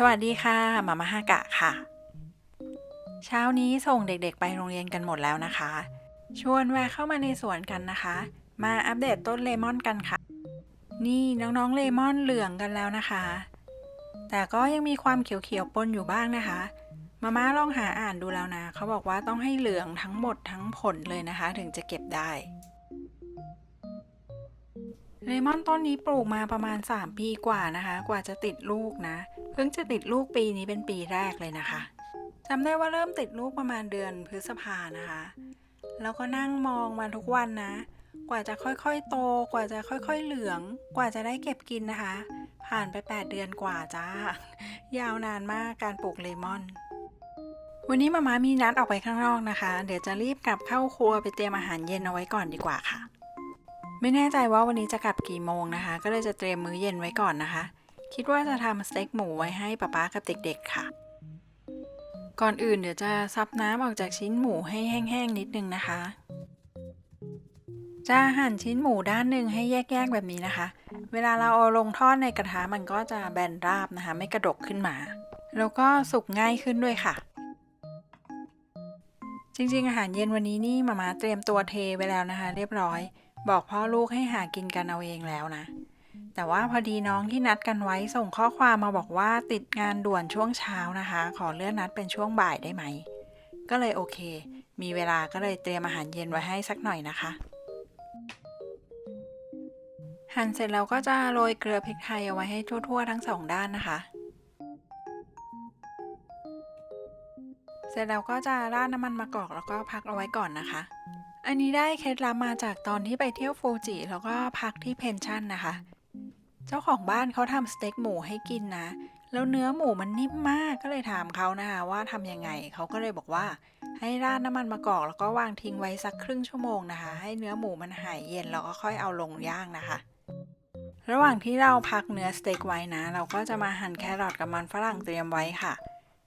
สวัสดีค่ะมามาฮากะค่ะ เช้านี้ส่งเด็กๆไปโรงเรียนกันหมดแล้วนะคะ ชวนแวะเข้ามาในสวนกันนะคะ มาอัปเดตต้นเลมอนกันค่ะ นี่น้องๆเลมอนเหลืองกันแล้วนะคะ แต่ก็ยังมีความเขียวๆปนอยู่บ้างนะคะ มาม่าลองหาอ่านดูแล้วนะ เขาบอกว่าต้องให้เหลืองทั้งหมดทั้งผลเลยนะคะ ถึงจะเก็บได้เลมอนต้นนี้ปลูกมาประมาณ 3 ปีกว่านะคะ กว่าจะติดลูกนะ พิ่งจะติดลูกปีนี้เป็นปีแรกเลยนะคะจำได้ว่าเริ่มติดลูกประมาณเดือนพฤษภานะคะ แล้วก็นั่งมองมาทุกวันนะ กว่าจะค่อยๆโต กว่าจะค่อยๆเหลือง กว่าจะได้เก็บกินนะคะ ผ่านไป 8 เดือนกว่าจ้า ยาวนานมากการปลูกเลมอน วันนี้มาม่ามีนัดออกไปข้างนอกนะคะ เดี๋ยวจะรีบกลับเข้าครัวไปเตรียมอาหารเย็นเอาไว้ก่อนดีกว่าค่ะ ไม่แน่ใจว่าวันนี้จะกลับกี่โมงนะคะ ก็เลยจะเตรียมมื้อเย็นไว้ก่อนนะคะ คิดว่าจะทำสเต็กหมูไว้ให้ป๊าป๊ากับเด็กๆค่ะ ก่อนอื่นเดี๋ยวจะซับน้ำออกจากชิ้นหมูให้แห้งๆนิดนึงนะคะ จะหั่นชิ้นหมูด้านหนึ่งให้แยกๆแบบนี้นะคะ เวลาเราเอาลงทอดในกระทะมันก็จะแบนราบนะคะ ไม่กระดกขึ้นมา แล้วก็สุกง่ายขึ้นด้วยค่ะ จริงๆอาหารเย็นวันนี้นี่มามาเตรียมตัวเทไว้แล้วนะคะ เรียบร้อย บอกพ่อลูกให้หากินกันเอาเองแล้วนะ แต่ว่าพอดีน้องที่นัดกันไว้ส่งข้อความมาบอกว่าติดงานด่วนช่วงเช้านะคะ ขอเลื่อนนัดเป็นช่วงบ่ายได้ไหม ก็เลยโอเค มีเวลาก็เลยเตรียมอาหารเย็นไว้ให้สักหน่อยนะคะ หั่นเสร็จแล้วก็จะโรยเกลือพริกไทยเอาไว้ให้ทั่วๆ ทั้งสองด้านนะคะ เสร็จแล้วก็จะราดน้ำมันมะกอกแล้วก็พักเอาไว้ก่อนนะคะอันนี้ได้เคล็ดลับมาจากตอนที่ไปเที่ยวฟูจิแล้วก็พักที่เพนชั่นนะคะ เจ้าของบ้านเขาทำสเต็กหมูให้กินนะ แล้วเนื้อหมูมันนิ่มมากก็เลยถามเขานะคะว่าทำยังไงเขาก็เลยบอกว่า ให้ราดน้ำมันมะกอกแล้วก็วางทิ้งไว้สักครึ่งชั่วโมงนะคะ ให้เนื้อหมูมันหายเย็นแล้วก็ค่อยเอาลงย่างนะคะ ระหว่างที่เราพักเนื้อสเต็กไว้นะ เราก็จะมาหั่นแครอทกับมันฝรั่งเตรียมไว้ค่ะ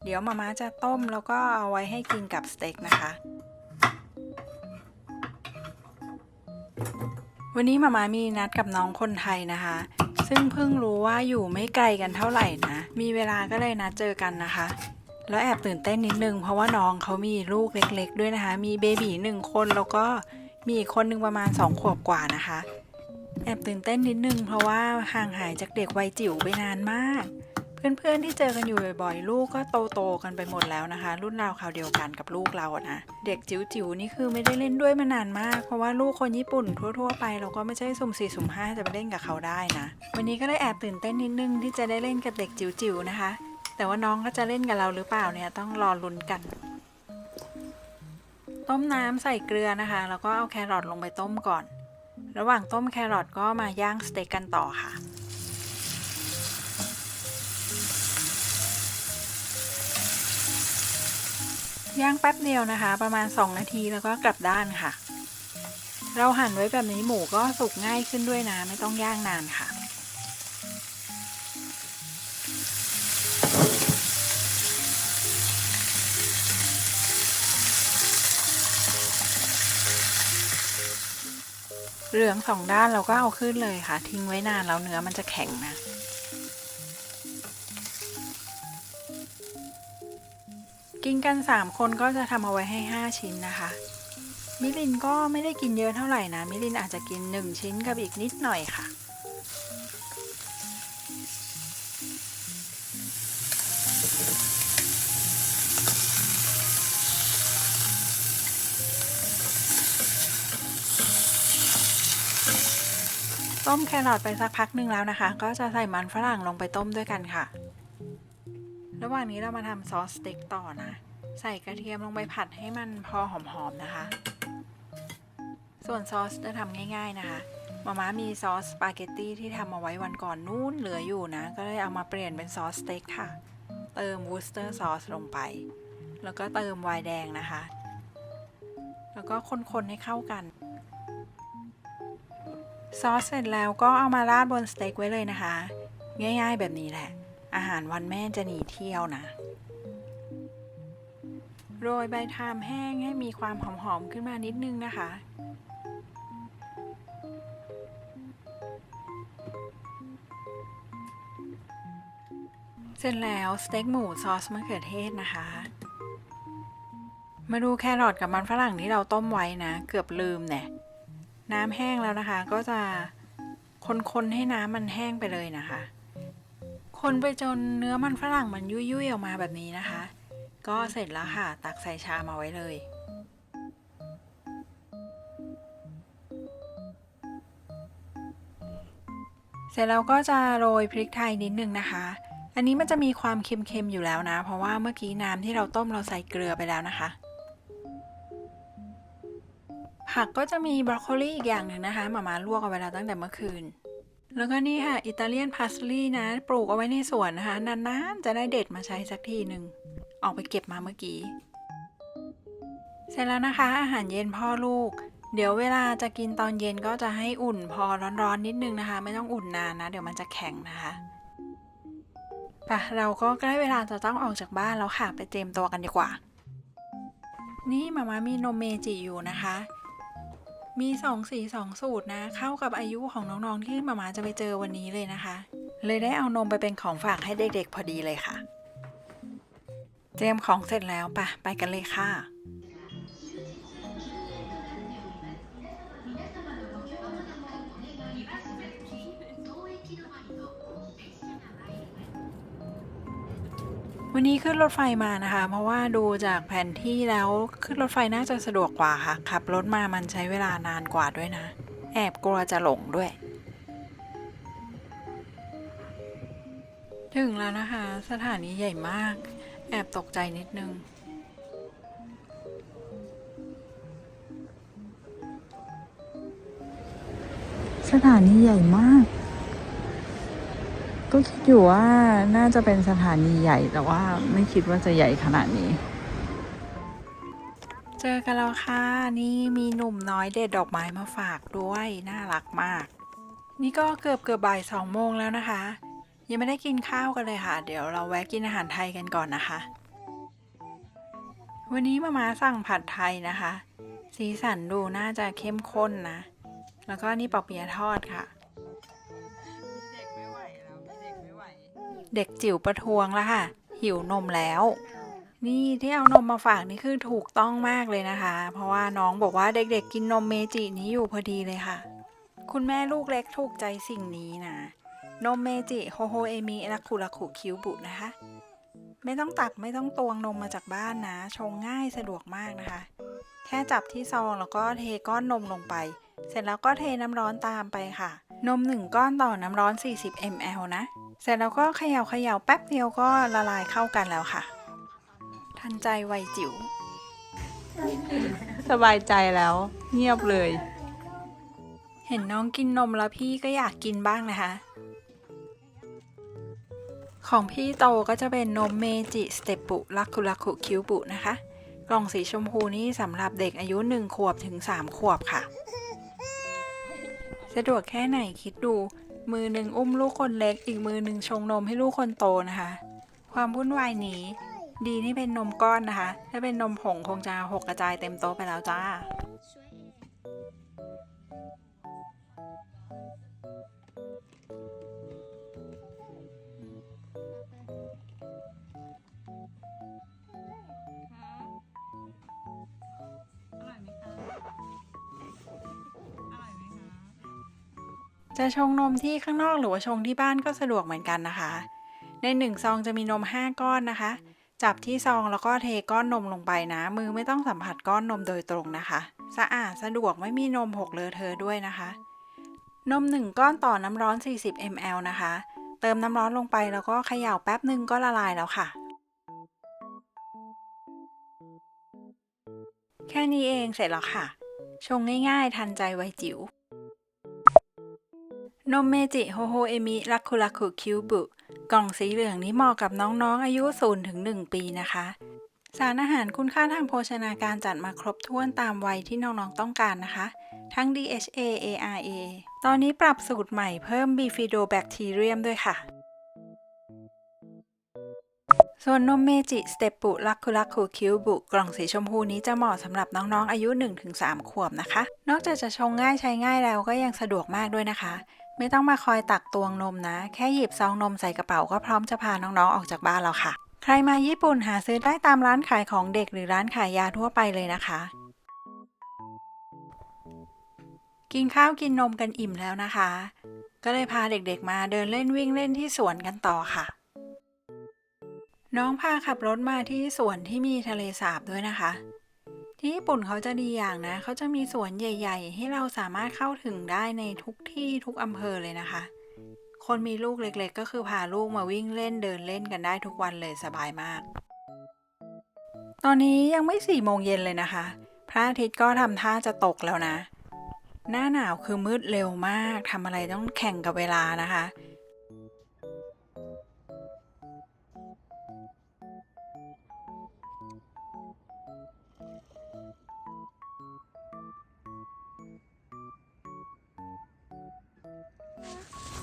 เดี๋ยวมาม่าจะต้มแล้วก็เอาไว้ให้กินกับสเต็กนะคะวันนี้มาม่ามีนัดกับน้องคนไทยนะคะ ซึ่งเพิ่งรู้ว่าอยู่ไม่ไกลกันเท่าไหร่นะ มีเวลาก็เลยนะเจอกันนะคะ แล้วแอบตื่นเต้นนิดนึง เพราะว่าน้องเขามีลูกเล็ก ๆ ด้วยนะคะ มีเบบีหนึ่งคนแล้วก็มีอีกคนหนึ่งประมาณ2ขวบกว่านะคะ แอบตื่นเต้นนิดนึง เพราะว่าห่างหายจากเด็กวัยจิ๋วไปนานมาก เพื่อนๆที่เจอกันอยู่บ่อยๆ ลูกก็โตๆกันไปหมดแล้วนะคะ รุ่นราวคราวเดียวกันกับลูกเราอะนะเด็กจิ๋วๆนี่คือไม่ได้เล่นด้วยมานานมาก เพราะว่าลูกคนญี่ปุ่นทั่วๆไปเราก็ไม่ใช่สุ่มสี่สุ่มห้าจะไปเล่นกับเขาได้นะ วันนี้ก็เลยแอบตื่นเต้นนิดนึงที่จะได้เล่นกับเด็กจิ๋วๆนะคะ แต่ว่าน้องก็จะเล่นกับเราหรือเปล่าเนี่ยต้องรอลุ้นกัน ต้มน้ำใส่เกลือนะคะ แล้วก็เอาแครอทลงไปต้มก่อน ระหว่างต้มแครอทก็มาย่างสเต็กกันต่อค่ะ ย่างแป๊บเดียวนะคะ ประมาณ 2 นาทีแล้วก็กลับด้านค่ะ เราหั่นไว้แบบนี้หมูก็สุกง่ายขึ้นด้วยนะ ไม่ต้องย่างนานค่ะ เหลืองสองด้านเราก็เอาขึ้นเลยค่ะ ทิ้งไว้นานแล้วเนื้อมันจะแข็งนะ กินกัน 3 คนก็จะทำเอาไว้ให้ 5 ชิ้นนะคะ มิลินก็ไม่ได้กินเยอะเท่าไหร่นะ มิลินอาจจะกิน 1 ชิ้นกับอีกนิดหน่อยค่ะ ต้มแครอทไปสักพักหนึ่งแล้วนะคะ ก็จะใส่มันฝรั่งลงไปต้มด้วยกันค่ะ ระหว่างนี้เรามาทำซอสสเต็กต่อนะ ใส่กระเทียมลงไปผัดให้มันพอหอมๆนะคะ ส่วนซอสจะทำง่าย ๆนะคะมาม่ามีซอสสปาเกตตี้ที่ทำเอาไว้วันก่อนนู้นเหลืออยู่นะ ก็เลยเอามาเปลี่ยนเป็นซอสสเต็กค่ะ เติมวูสเตอร์ซอสลงไป แล้วก็เติมไวน์แดงนะคะ แล้วก็คนๆให้เข้ากัน ซอสเสร็จแล้วก็เอามาราดบนสเต็กไว้เลยนะคะ ง่ายๆแบบนี้แหละ อาหารวันแม่จะหนีเที่ยวนะ โรยใบทามแห้งให้มีความหอมๆขึ้นมานิดนึงนะคะเเสร็จแล้วสเต็กหมูซอสมะเขือเทศนะคะ มาดูแครอทกับมันฝรั่งที่เราต้มไว้นะ เกือบลืมเนี่ยน้ำแห้งแล้วนะคะ ก็จะคนๆให้น้ำมันแห้งไปเลยนะคะ คนไปจนเนื้อมันฝรั่งมันยุ่ยๆออกมาแบบนี้นะคะ ก็เสร็จแล้วค่ะ ตักใส่ชามเอาไว้เลย เสร็จแล้วก็จะโรยพริกไทยนิดนึงนะคะ อันนี้มันจะมีความเค็มๆอยู่แล้วนะ เพราะว่าเมื่อกี้น้ำที่เราต้มเราใส่เกลือไปแล้วนะคะผักก็จะมีบรอกโคลีอีกอย่างหนึ่งนะคะหมามาลวกเอาไว้แล้วตั้งแต่เมื่อคืน แล้วก็นี่ค่ะ อิตาเลียนพาสลีย์นะ ปลูกเอาไว้ในสวนนะคะ นานๆ จะได้เด็ดมาใช้สักทีหนึ่ง ออกไปเก็บมาเมื่อกี้ เสร็จแล้วนะคะ อาหารเย็นพ่อลูก เดี๋ยวเวลาจะกินตอนเย็นก็จะให้อุ่นพอร้อนๆนิดนึงนะคะ ไม่ต้องอุ่นนานนะ เดี๋ยวมันจะแข็งนะคะปะเราก็ใกล้เวลาจะต้องออกจากบ้านแล้วค่ะ ไปเตรียมตัวกันดีกว่า นี่มามามีนมเมจิอยู่นะคะ มีสองสีสองสูตรนะ เข้ากับอายุของน้องๆที่มามาจะไปเจอวันนี้เลยนะคะ เลยได้เอานมไปเป็นของฝากให้เด็กๆพอดีเลยค่ะ เตรียมของเสร็จแล้วปะไปกันเลยค่ะ วันนี้ขึ้นรถไฟมานะคะ เพราะว่าดูจากแผนที่แล้วขึ้นรถไฟน่าจะสะดวกกว่าค่ะ ขับรถมามันใช้เวลานานกว่าด้วยนะ แอบกลัวจะหลงด้วย ถึงแล้วนะคะ สถานีใหญ่มาก แอบตกใจนิดนึง สถานีใหญ่มาก ก็คิดอยู่ว่าน่าจะเป็นสถานีใหญ่แต่ว่าไม่คิดว่าจะใหญ่ขนาดนี้ เจอกันแล้วค่ะ นี่มีหนุ่มน้อยเด็ดดอกไม้มาฝากด้วย น่ารักมาก นี่ก็เกือบเกือบบ่ายสองโมงแล้วนะคะ ยังไม่ได้กินข้าวกันเลยค่ะ เดี๋ยวเราแวะกินอาหารไทยกันก่อนนะคะ วันนี้มามาสั่งผัดไทยนะคะ สีสันดูน่าจะเข้มข้นนะ แล้วก็นี่ปอเปียทอดค่ะ เด็กจิ๋วประท้วงแล้วค่ะ หิวนมแล้ว นี่ที่เอานมมาฝากนี่คือถูกต้องมากเลยนะคะ เพราะว่าน้องบอกว่าเด็กๆ กินนมเมจินี้อยู่พอดีเลยค่ะ คุณแม่ลูกเล็กถูกใจสิ่งนี้นะ นมเมจิโฮโฮเอมิลักคุลักคุคิวบุนะคะ ไม่ต้องตักไม่ต้องตวงนมมาจากบ้านนะ ชงง่ายสะดวกมากนะคะ แค่จับที่ซองแล้วก็เทก้อนนมลงไป เสร็จแล้วก็เทน้ำร้อนตามไปค่ะ นมหนึ่งก้อนต่อน้ำร้อน 40 ml นะ เสร็จแล้วก็เขย่าเขย่าแป๊บเดียวก็ละลายเข้ากันแล้วค่ะ ทันใจไวจิ๋ว สบายใจแล้ว เงียบเลย เห็นน้องกินนมแล้วพี่ก็อยากกินบ้างนะคะ ของพี่โตก็จะเป็นนมเมจิสเตปปุลักคุลักคุคิวบุนะคะ กล่องสีชมพูนี่สำหรับเด็กอายุ 1 ขวบถึง 3 ขวบค่ะ สะดวกแค่ไหนคิดดู มือหนึ่งอุ้มลูกคนเล็ก อีกมือหนึ่งชงนมให้ลูกคนโตนะคะ ความวุ่นวายนี้ ดีนี่เป็นนมก้อนนะคะ ถ้าเป็นนมผงคงจะหกกระจายเต็มโต๊ะไปแล้วจ้า จะชงนมที่ข้างนอกหรือว่าชงที่บ้านก็สะดวกเหมือนกันนะคะ ในหนึ่งซองจะมีนม 5 ก้อนนะคะ จับที่ซองแล้วก็เทก้อนนมลงไปนะ มือไม่ต้องสัมผัสก้อนนมโดยตรงนะคะ สะอาดสะดวกไม่มีนมหกเลอะเทอะด้วยนะคะ นม 1 ก้อนต่อน้ำร้อน 40 ml นะคะ เติมน้ำร้อนลงไปแล้วก็เขย่าแป๊บหนึ่งก็ละลายแล้วค่ะ แค่นี้เองเสร็จแล้วค่ะ ชงง่ายๆทันใจไวจิ๋ว นมเมจิโฮโฮเอมิลักคุลักคุคิวบุ กล่องสีเหลืองนี้เหมาะกับน้องๆ อายุ0ถึง1ปีนะคะ สารอาหารคุณค่าทางโภชนาการจัดมาครบถ้วนตามวัยที่น้อง ๆ ต้องการนะคะ ทั้ง DHA ARA ตอนนี้ปรับสูตรใหม่เพิ่ม Bifidobacterium ด้วยค่ะ ส่วนนมเมจิสเตปปุลักคุลักคุคิวบุ กล่องสีชมพูนี้จะเหมาะสำหรับน้องๆ อายุ 1-3 ขวบนะคะ นอกจากจะชงง่ายใช้ง่ายแล้วก็ยังสะดวกมากด้วยนะคะ ไม่ต้องมาคอยตักตวงนมนะ แค่หยิบซองนมใส่กระเป๋าก็พร้อมจะพาน้องๆออกจากบ้านแล้วค่ะ ใครมาญี่ปุ่นหาซื้อได้ตามร้านขายของเด็กหรือร้านขายยาทั่วไปเลยนะคะ กินข้าวกินนมกันอิ่มแล้วนะคะ ก็เลยพาเด็กๆมาเดินเล่นวิ่งเล่นที่สวนกันต่อค่ะ น้องพาขับรถมาที่สวนที่มีทะเลสาบด้วยนะคะ ที่ญี่ปุ่นเขาจะดีอย่างนะ เขาจะมีสวนใหญ่ ๆ ให้เราสามารถเข้าถึงได้ในทุกที่ทุกอำเภอเลยนะคะ คนมีลูกเล็กๆ ก็คือพาลูกมาวิ่งเล่นเดินเล่นกันได้ทุกวันเลยสบายมาก ตอนนี้ยังไม่สี่โมงเย็นเลยนะคะ พระอาทิตย์ก็ทำท่าจะตกแล้วนะ หน้าหนาวคือมืดเร็วมากทำอะไรต้องแข่งกับเวลานะคะ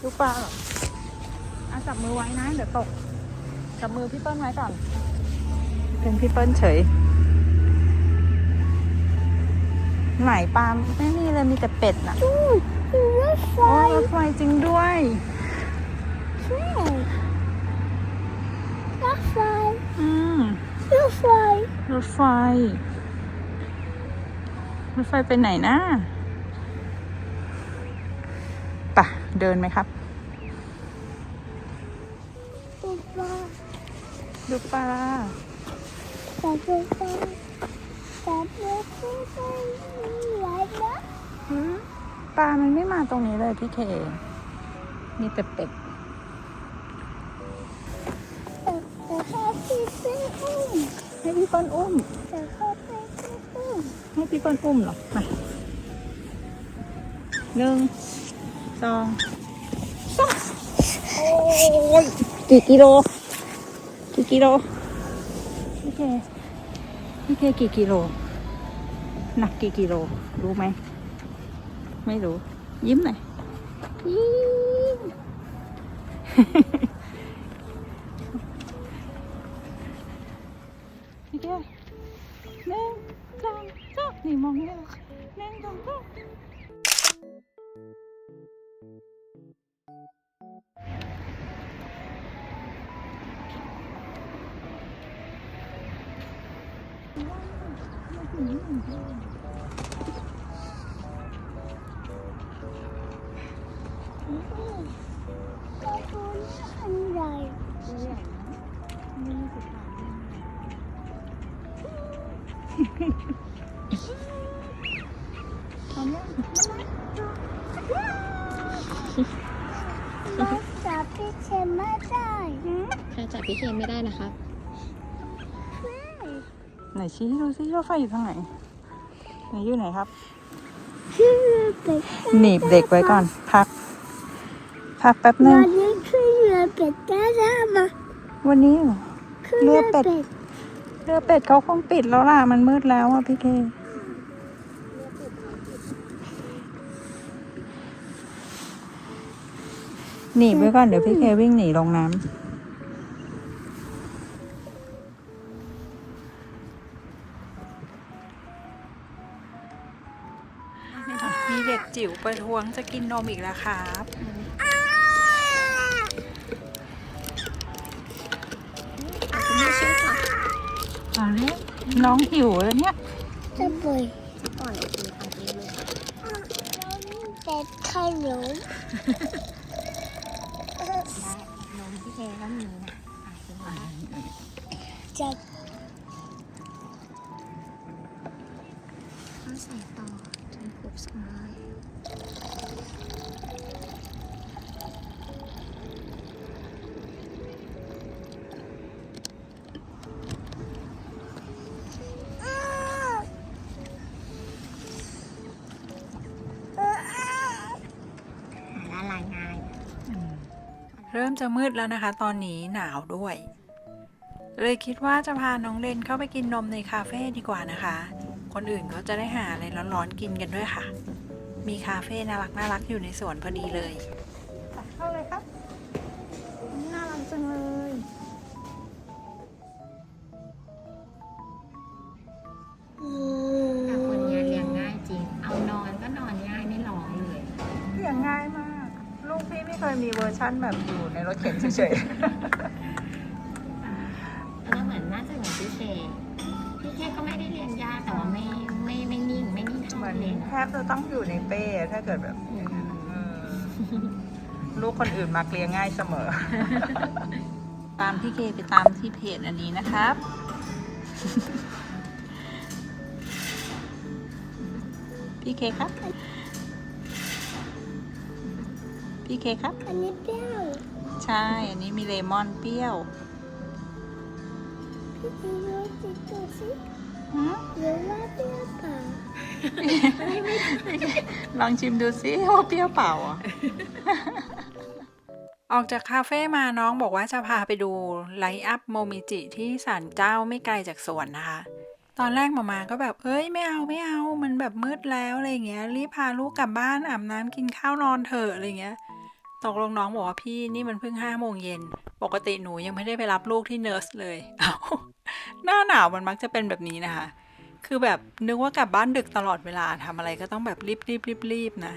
ดูปลาเหรออะจับมือไว้นะ เดี๋ยวตก จับมือพี่เปิ้ลไว้ก่อน เป็นพี่เปิ้ลเฉย ไหนปลาไม่มีเลยมีแต่เป็ดน่ะรถไฟโอ้ยรถไฟจริงด้วยใช่รถไฟอืมรถไฟรถไฟรถไฟไปไหนนะปะ เดินไหมครับรถไฟดูปลาแต่รถไฟแต่รถไฟมีหลายนะหืมปลามันไม่มาตรงนี้เลยพี่เค มีแต่เป็ดแต่แต่เขาที่ซื้ออุ้มให้พี่เปิ้ลอุ้มแต่เขาที่ซื้ออุ้มให้พี่เปิ้ลอุ้มเหรอมาหนึ่ง สองสามโอ้ยกี่กิโล กี่กิโลพี่เคพี่เคกี่กิโล หนักกี่กิโล รู้ไหม ไม่รู้ ยิ้มหน่อยยิ้มพี่เคหนึ่งสองสามนี่มองไม่ออกหนึ่งสองสาม ตัวนี้อั นใหญ่ตัวใหญ่นะนี่สุดท้ายทำยังรถจับพี่เชนไม่ได้ใครจับพี่เคนไม่ได้นะครับไหนชี้ให้ดูซิรถไฟอยู่ทางไหนไหนอยู่ไหนครับคือเป็ดหนีบเด็กไว้ก่อน พัก พักแป๊บนึตงอนนี้คือเรือเป็ดได้แล้วมาวันนี้เหรอคือเรืเรืออเป็เป็ดดเรือเป็ดเขาคงปิดแล้วล่ะ มันมืดแล้วอะพี่เค หนีบไว้ก่อนเดี๋ยวพี่เควิ่งหนีลงน้ำมีเด็กจิ๋วประท้วงจะกินนมอีกแล้วครับ ไม่ช่วยก่อนอ่าเนี่ยน้องหิวแล้วเนี่ย จะปล่อยก่อนโอเคทำเองเลยเป็ดขนมได้ นมพี่เคก็มีนะจะเขาใส่ต่อจนครบสองร้อย เริ่มจะมืดแล้วนะคะ ตอนนี้หนาวด้วย เลยคิดว่าจะพาน้องเลนเข้าไปกินนมในคาเฟ่ดีกว่านะคะ คนอื่นก็จะได้หาอะไรร้อนๆกินกันด้วยค่ะ มีคาเฟ่น่ารักน่ารักอยู่ในสวนพอดีเลยเข้าเลยครับ น่ารักจังเลย ยมีเวอร์ชั่นแบบอยู่ในรถเข็นเฉยอันนั้นเหมือนน่าจะเหมือนพี่เคพี่เคก็ไม่ได้เรียนยากแต่ว่าไม่ไม่ไม่นิ่งไม่นิ่งๆเท่าเหมือนเรียนแทบจะต้องอยู่ในเป้ถ้าเกิดแบบอืมเออลูกคนอื่นมาเกลียง่ายเสมอ ตามพี่เคไปตามที่เพจอันนี้นะครับ พี่เคครับ พี่เคครับ อันนี้เปรี้ยว ใช่ อันนี้มีเลมอนเปรี้ยว พี่จีรู้จิตัวสิหืมหรือว่าเปรี้ยวเปล่าลองชิมดูซิว่าเปรี้ยวเปล่าอะออกจากคาเฟ่มาน้องบอกว่าจะพาไปดูไลท์อัพโมมิจิที่ศาลเจ้าไม่ไกลจากสวนนะคะ ตอนแรกมามาก็แบบเอ้ยไม่เอาไม่เอา มันแบบมืดแล้วอะไรเงี้ยรีบพาลูกกลับบ้านอาบน้ำกินข้าวนอนเถอะอะไรเงี้ย ตกลงน้องบอกว่าพี่นี่มันเพิ่งห้าโมงเย็น ปกติหนูยังไม่ได้ไปรับลูกที่เนิร์สเลยเอาหน้าหนาวมันมักจะเป็นแบบนี้นะคะ คือแบบนึกว่ากลับบ้านดึกตลอดเวลาทำอะไรก็ต้องแบบรีบรีบรีบรีบนะ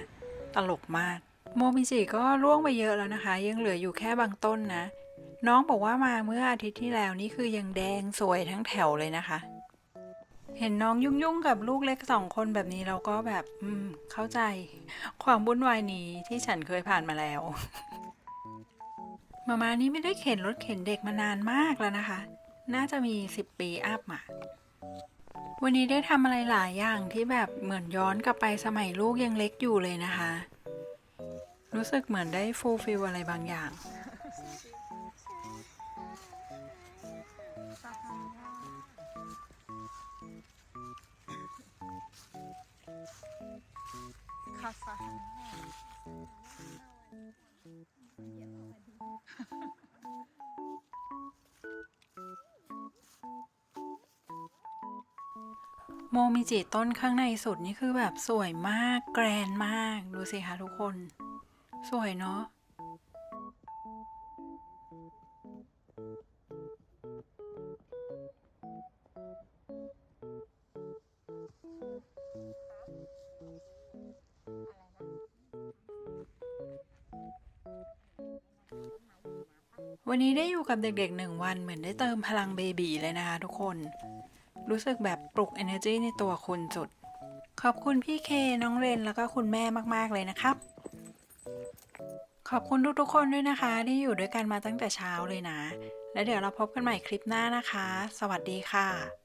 ตลกมาก โมมิจิก็ร่วงไปเยอะแล้วนะคะ ยังเหลืออยู่แค่บางต้นนะ น้องบอกว่ามาเมื่ออาทิตย์ที่แล้วนี่คือยังแดงสวยทั้งแถวเลยนะคะ เห็นน้องยุ่งๆกับลูกเล็กสองคนแบบนี้เราก็แบบ อืม เข้าใจ ความวุ่นวายนี้ที่ฉันเคยผ่านมาแล้วมามานี้ไม่ได้เข็นรถเข็นเด็กมานานมากแล้วนะคะ น่าจะมีสิบปีอัพอะวันนี้ได้ทำอะไรหลายอย่างที่แบบเหมือนย้อนกลับไปสมัยลูกยังเล็กอยู่เลยนะคะ รู้สึกเหมือนได้ฟูลฟิลอะไรบางอย่าง โมมิจิต้นข้างในสุดนี่คือแบบสวยมาก แกรนมาก ดูสิคะทุกคน สวยเนาะ วันนี้ได้อยู่กับเด็กๆหนึ่งวันเหมือนได้เติมพลังเบบีเลยนะคะทุกคน รู้สึกแบบปลุก energy ในตัวคุณสุด ขอบคุณพี่เคน้องเรนแล้วก็คุณแม่มากๆเลยนะครับ ขอบคุณทุกๆคนด้วยนะคะ ที่อยู่ด้วยกันมาตั้งแต่เช้าเลยนะ แล้วเดี๋ยวเราพบกันใหม่คลิปหน้านะคะ สวัสดีค่ะ